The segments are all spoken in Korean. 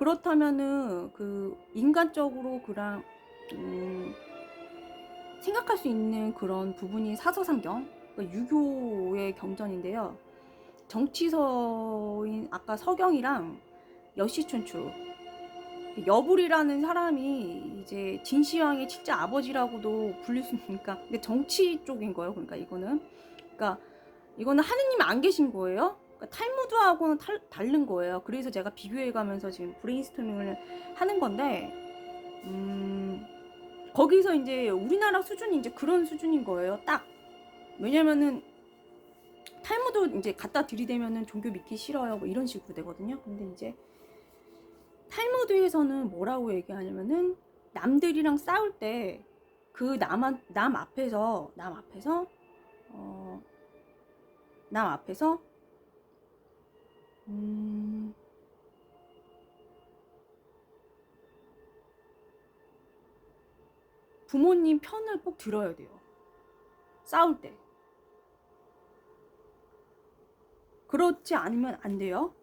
그렇다면은 그 인간적으로 그랑 음, 생각할 수 있는 그런 부분이 사서삼경 그러니까 유교의 경전인데요. 정치서인 아까 서경이랑 여시춘추 여불이라는 사람이 이제 진시황의 진짜 아버지라고도 불릴 수 있으니까 근데 정치 쪽인 거예요. 그러니까 이거는 그러니까 이거는 하느님이 안 계신 거예요. 그러니까 탈무드하고는 탈, 다른 거예요. 그래서 제가 비교해가면서 지금 브레인스토밍을 하는 건데 음, 거기서 이제 우리나라 수준이 이제 그런 수준인 거예요. 딱 왜냐면은 탈무드 이제 갖다 들이대면은 종교 믿기 싫어요. 뭐 이런 식으로 되거든요. 근데 이제 탈무드에서는 뭐라고 얘기하냐면은 남들이랑 싸울 때 그 남한 남 앞에서 남 앞에서 어, 남 앞에서 음, 부모님 편을 꼭 들어야 돼요. 싸울 때. 그렇지 않으면 안 돼요.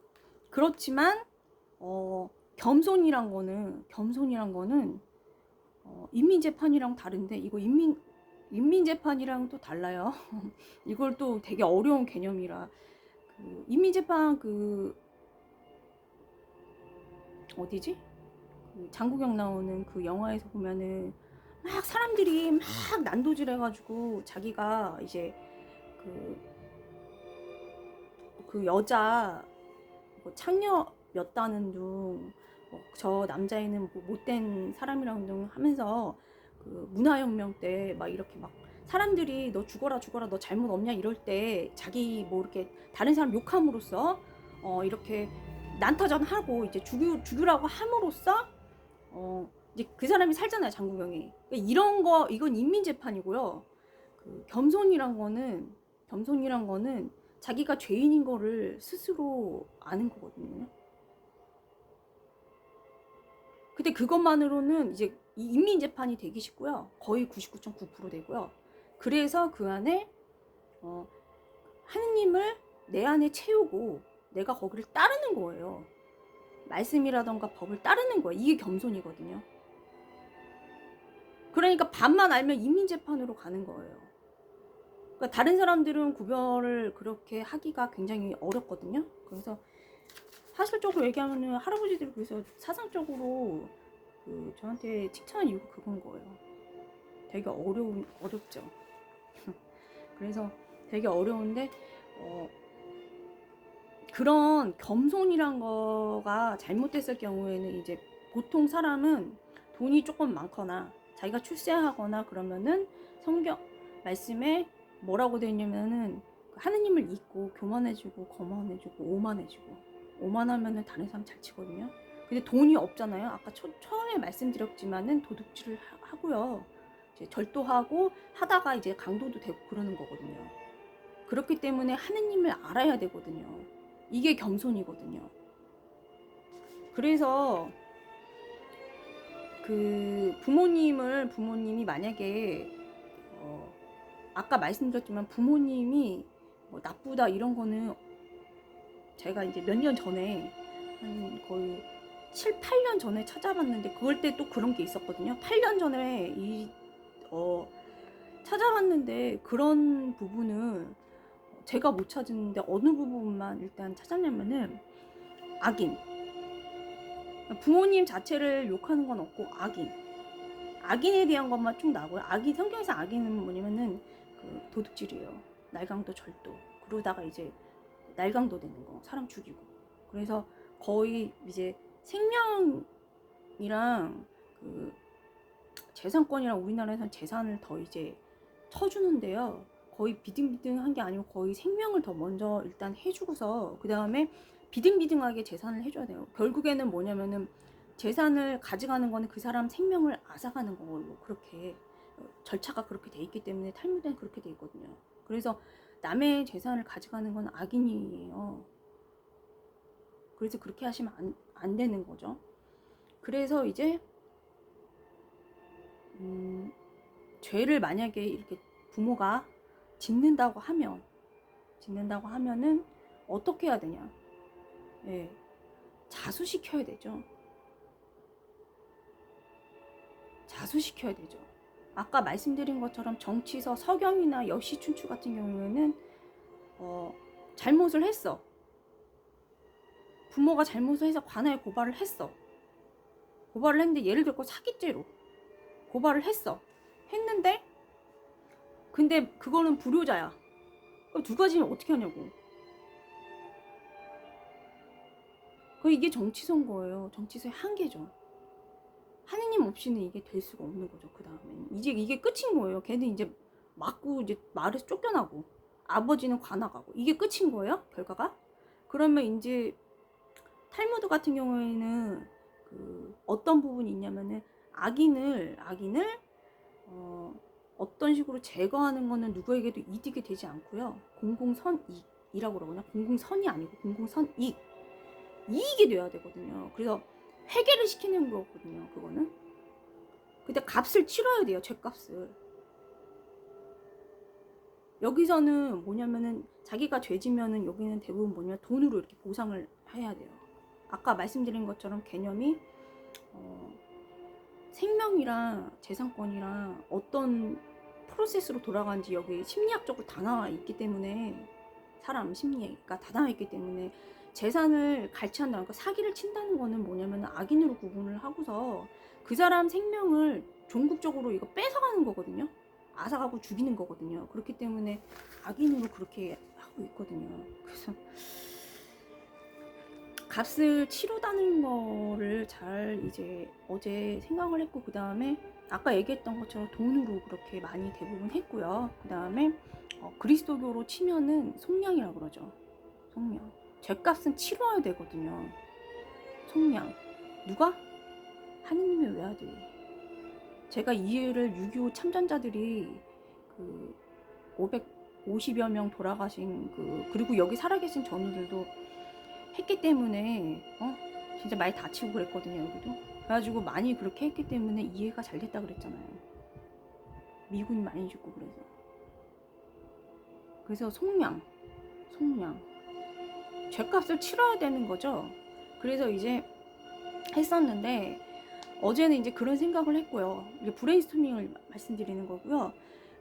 그렇지만 어, 겸손이란 거는 겸손이란 거는 어, 인민 재판이랑 다른데 이거 인민 인민 재판이랑 또 달라요. 이걸 또 되게 어려운 개념이라 그 인민재판 그 어디지? 그 장국영 나오는 그 영화에서 보면은 막 사람들이 막 난도질 해가지고 자기가 이제 그, 그 여자 뭐 창녀였다는 둥, 뭐 저 남자애는 뭐 못된 사람이라는 둥 하면서 그 문화혁명 때 막 이렇게 막 사람들이 너 죽어라 죽어라 너 잘못 없냐 이럴 때 자기 뭐 이렇게 다른 사람 욕함으로써 어 이렇게 난타전 하고 이제 죽유 죽유라고 함으로써 어 이제 그 사람이 살잖아요 장국영이 그러니까 이런 거 이건 인민 재판이고요 그 겸손이란 거는 겸손이란 거는 자기가 죄인인 거를 스스로 아는 거거든요. 근데 그것만으로는 이제 이 인민 재판이 되기 쉽고요. 거의 99.9% 되고요. 그래서 그 안에 어, 하느님을 내 안에 채우고 내가 거기를 따르는 거예요. 말씀이라던가 법을 따르는 거예요. 이게 겸손이거든요. 그러니까 반만 알면 인민재판으로 가는 거예요. 그러니까 다른 사람들은 구별을 그렇게 하기가 굉장히 어렵거든요. 그래서 사실적으로 얘기하면은 할아버지들이 그래서 사상적으로 그 저한테 칭찬한 이유가 그건 거예요. 되게 어려운 어렵죠. 그래서 되게 어려운데 어, 그런 겸손이란 거가 잘못됐을 경우에는 이제 보통 사람은 돈이 조금 많거나 자기가 출세하거나 그러면은 성경 말씀에 뭐라고 되어 있냐면은 하느님을 잊고 교만해지고 거만해지고 오만해지고 오만하면은 다른 사람 잘 치거든요. 근데 돈이 없잖아요. 아까 초, 처음에 말씀드렸지만은 도둑질을 하, 하고요. 이제 절도하고 하다가 이제 강도도 되고 그러는 거거든요. 그렇기 때문에 하느님을 알아야 되거든요. 이게 겸손이거든요. 그래서 그 부모님을 부모님이 만약에 어 아까 말씀드렸지만 부모님이 뭐 나쁘다 이런 거는 제가 이제 몇 년 전에 한 거의 7, 8년 전에 찾아봤는데 그럴 때 또 그런 게 있었거든요. 8년 전에 이 어, 찾아봤는데 그런 부분은 제가 못 찾았는데 어느 부분만 일단 찾았냐면은 악인. 부모님 자체를 욕하는 건 없고 악인. 악인에 대한 것만 쭉 나고요. 악인 성경에서 악인은 뭐냐면은 그 도둑질이에요. 날강도 절도. 그러다가 이제 날강도 되는 거. 사람 죽이고. 그래서 거의 이제 생명이랑 그 재산권이랑 우리나라에서는 재산을 더 이제 쳐주는데요. 거의 비등비등한 게 아니고 거의 생명을 더 먼저 일단 해주고서 그 다음에 비등비등하게 재산을 해줘야 돼요. 결국에는 뭐냐면은 재산을 가져가는 거는 그 사람 생명을 앗아가는 걸로 그렇게 절차가 그렇게 돼 있기 때문에 탈무드는 그렇게 돼 있거든요. 그래서 남의 재산을 가져가는 건 악인이에요. 그래서 그렇게 하시면 안, 안 되는 거죠. 그래서 이제 음, 죄를 만약에 이렇게 부모가 짓는다고 하면 짓는다고 하면은 어떻게 해야 되냐? 예, 자수시켜야 되죠. 자수시켜야 되죠. 아까 말씀드린 것처럼 정치서 서경이나 여시춘추 같은 경우에는 어, 잘못을 했어. 부모가 잘못을 해서 관할 고발을 했어. 고발을 했는데 예를 들고 사기죄로 고발을 했어. 했는데 근데 그거는 불효자야. 두 가지는 어떻게 하냐고. 그 이게 정치 선거예요. 정치서의 한계죠. 하느님 없이는 이게 될 수가 없는 거죠. 그 다음에는 이제 이게 끝인 거예요. 걔는 이제 맞고 이제 마을에서 쫓겨나고 아버지는 관아가고 이게 끝인 거예요. 결과가 그러면 이제 탈무드 같은 경우에는 그 어떤 부분이 있냐면은 악인을 악인을 어, 어떤 식으로 제거하는 거는 누구에게도 이득이 되지 않고요. 공공선이익이라고 그러거나 공공선이 아니고 공공선이익 이익이 돼야 되거든요. 그래서 회개를 시키는 거거든요. 그거는. 근데 값을 치러야 돼요. 죄값을. 여기서는 뭐냐면은 자기가 죄지면은 여기는 대부분 뭐냐면 돈으로 이렇게 보상을 해야 돼요. 아까 말씀드린 것처럼 개념이 어, 생명이랑 재산권이랑 어떤 프로세스로 돌아가는지 여기 심리학적으로 다 나와 있기 때문에 사람 심리가 다 나와 있기 때문에 재산을 갈취한다는 거 사기를 친다는 거는 뭐냐면 악인으로 구분을 하고서 그 사람 생명을 종국적으로 이거 뺏어가는 거거든요. 앗아가고 죽이는 거거든요. 그렇기 때문에 악인으로 그렇게 하고 있거든요. 그래서 값을 치르다는 거를 잘 이제 어제 생각을 했고 그 다음에 아까 얘기했던 것처럼 돈으로 그렇게 많이 대부분 했고요. 그 다음에 어, 그리스도교로 치면은 속량이라고 그러죠. 속량. 죄값은 치러야 되거든요. 속량. 누가? 하느님의 외아들이. 제가 이해를 6.25 참전자들이 그 550여 명 돌아가신 그 그리고 여기 살아계신 전우들도 했기 때문에 어? 진짜 많이 다치고 그랬거든요 여기도. 그래가지고 많이 그렇게 했기 때문에 이해가 잘 됐다 그랬잖아요. 미군이 많이 죽고 그래서. 그래서 속량 속량. 죄값을 치러야 되는 거죠. 그래서 이제 했었는데 어제는 이제 그런 생각을 했고요. 이제 브레인스토밍을 말씀드리는 거고요.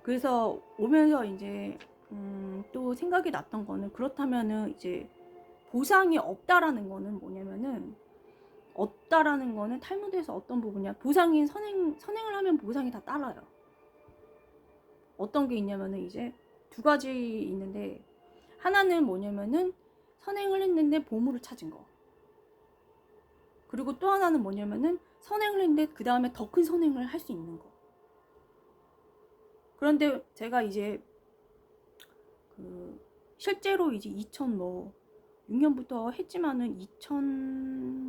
그래서 오면서 이제 음, 또 생각이 났던 거는 그렇다면은 이제 보상이 없다라는 거는 뭐냐면은 없다라는 거는 탈무드에서 어떤 부분이야 보상인 선행 선행을 하면 보상이 다 따라요. 어떤 게 있냐면은 이제 두 가지 있는데 하나는 뭐냐면은 선행을 했는데 보물을 찾은 거. 그리고 또 하나는 뭐냐면은 선행을 했는데 그 다음에 더 큰 선행을 할 수 있는 거. 그런데 제가 이제 그 실제로 이제 2000뭐 6년부터 했지만은 2000